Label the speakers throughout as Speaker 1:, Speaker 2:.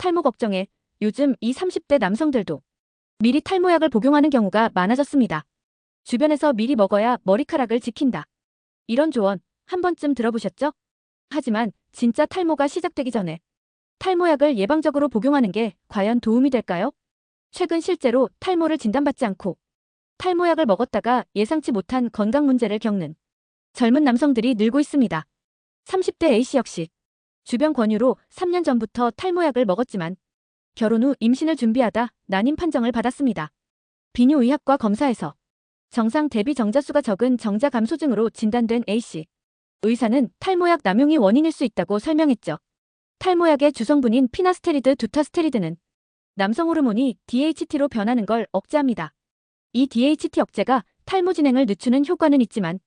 Speaker 1: 탈모 걱정에 요즘 이 30대 남성들도 미리 탈모약을 복용하는 경우가 많아졌습니다. 주변에서 미리 먹어야 머리카락을 지킨다. 이런 조언 한 번쯤 들어보셨죠? 하지만 진짜 탈모가 시작되기 전에 탈모약을 예방적으로 복용하는 게 과연 도움이 될까요? 최근 실제로 탈모를 진단받지 않고 탈모약을 먹었다가 예상치 못한 건강 문제를 겪는 젊은 남성들이 늘고 있습니다. 30대 A씨 역시 주변 권유로 3년 전부터 탈모약을 먹었지만 결혼 후 임신을 준비하다 난임 판정을 받았습니다. 비뇨의학과 검사에서 정상 대비 정자수가 적은 정자 감소증으로 진단된 A씨. 의사는 탈모약 남용이 원인일 수 있다고 설명했죠. 탈모약의 주성분인 피나스테리드 두타스테리드는 남성 호르몬이 DHT로 변하는 걸 억제합니다. 이 DHT 억제가 탈모 진행을 늦추는 효과는 있지만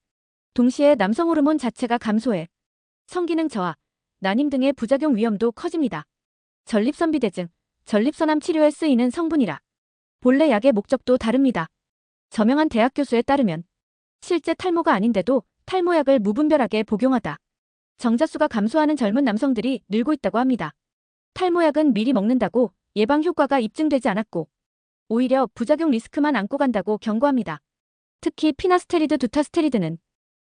Speaker 1: 동시에 남성 호르몬 자체가 감소해 성기능 저하, 난임 등의 부작용 위험도 커집니다. 전립선비대증, 전립선암 치료에 쓰이는 성분이라 본래 약의 목적도 다릅니다. 저명한 대학 교수에 따르면 실제 탈모가 아닌데도 탈모약을 무분별하게 복용하다 정자수가 감소하는 젊은 남성들이 늘고 있다고 합니다. 탈모약은 미리 먹는다고 예방 효과가 입증되지 않았고 오히려 부작용 리스크만 안고 간다고 경고합니다. 특히 피나스테리드 두타스테리드는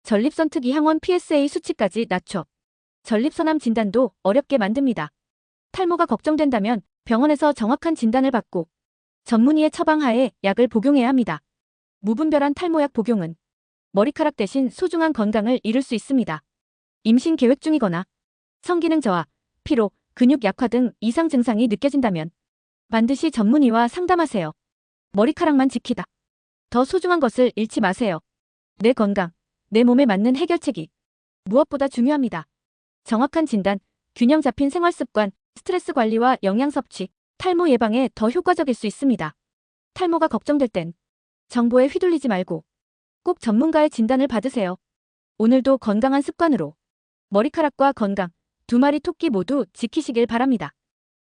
Speaker 1: 전립선 특이 항원 PSA 수치까지 낮춰 전립선암 진단도 어렵게 만듭니다. 탈모가 걱정된다면 병원에서 정확한 진단을 받고 전문의의 처방하에 약을 복용해야 합니다. 무분별한 탈모약 복용은 머리카락 대신 소중한 건강을 잃을 수 있습니다. 임신 계획 중이거나 성기능 저하, 피로, 근육 약화 등 이상 증상이 느껴진다면 반드시 전문의와 상담하세요. 머리카락만 지키다. 더 소중한 것을 잃지 마세요. 내 건강, 내 몸에 맞는 해결책이 무엇보다 중요합니다. 정확한 진단, 균형 잡힌 생활 습관, 스트레스 관리와 영양 섭취, 탈모 예방에 더 효과적일 수 있습니다. 탈모가 걱정될 땐 정보에 휘둘리지 말고 꼭 전문가의 진단을 받으세요. 오늘도 건강한 습관으로 머리카락과 건강, 두 마리 토끼 모두 지키시길 바랍니다.